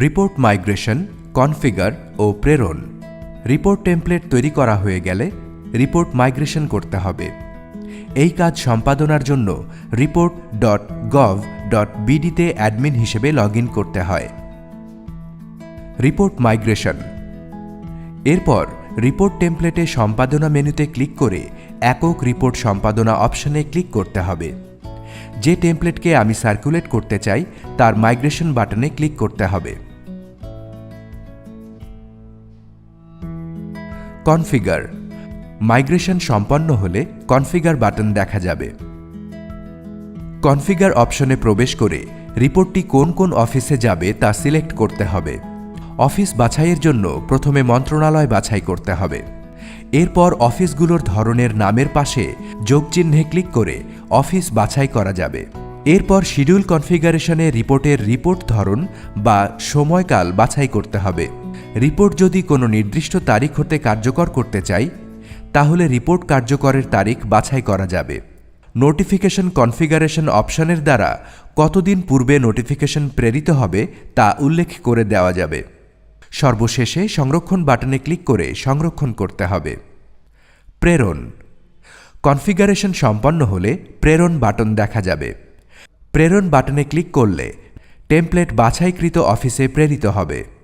Report migration, configure ও প্রেরণ। Report template তৈরি করা হয়ে গেলে রিপোর্ট মাইগ্রেশন করতে হবে। এই কাজ সম্পাদনার জন্য রিপোর্ট ডট গভ ডট বিডিতে অ্যাডমিন হিসেবে লগ করতে হয়। Report migration. এরপর রিপোর্ট টেমপ্লেটে সম্পাদনা মেনুতে ক্লিক করে একক রিপোর্ট সম্পাদনা অপশনে ক্লিক করতে হবে। যে টেমপ্লেটকে আমি সার্কুলেট করতে চাই, তার মাইগ্রেশন বাটনে ক্লিক করতে হবে। কনফিগার। মাইগ্রেশন সম্পন্ন হলে কনফিগার বাটন দেখা যাবে। কনফিগার অপশনে প্রবেশ করে রিপোর্টটি কোন কোন অফিসে যাবে তা সিলেক্ট করতে হবে। অফিস বাছাইয়ের জন্য প্রথমে মন্ত্রণালয় বাছাই করতে হবে। এরপর অফিসগুলোর ধরনের নামের পাশে যোগচিহ্নে ক্লিক করে অফিস বাছাই করা যাবে। এরপর শিডিউল কনফিগারেশনে রিপোর্টের রিপোর্ট ধরন বা সময়কাল বাছাই করতে হবে। রিপোর্ট যদি কোনো নির্দিষ্ট তারিখ হতে কার্যকর করতে চাই, তাহলে রিপোর্ট কার্যকরের তারিখ বাছাই করা যাবে। নোটিফিকেশন কনফিগারেশন অপশনের দ্বারা কতদিন পূর্বে নোটিফিকেশন প্রেরিত হবে তা উল্লেখ করে দেওয়া যাবে। সর্বশেষে সংরক্ষণ বাটনে ক্লিক করে সংরক্ষণ করতে হবে। প্রেরণ। কনফিগারেশন সম্পন্ন হলে প্রেরণ বাটন দেখা যাবে। প্রেরণ বাটনে ক্লিক করলে টেমপ্লেট বাছাইকৃত অফিসে প্রেরিত হবে।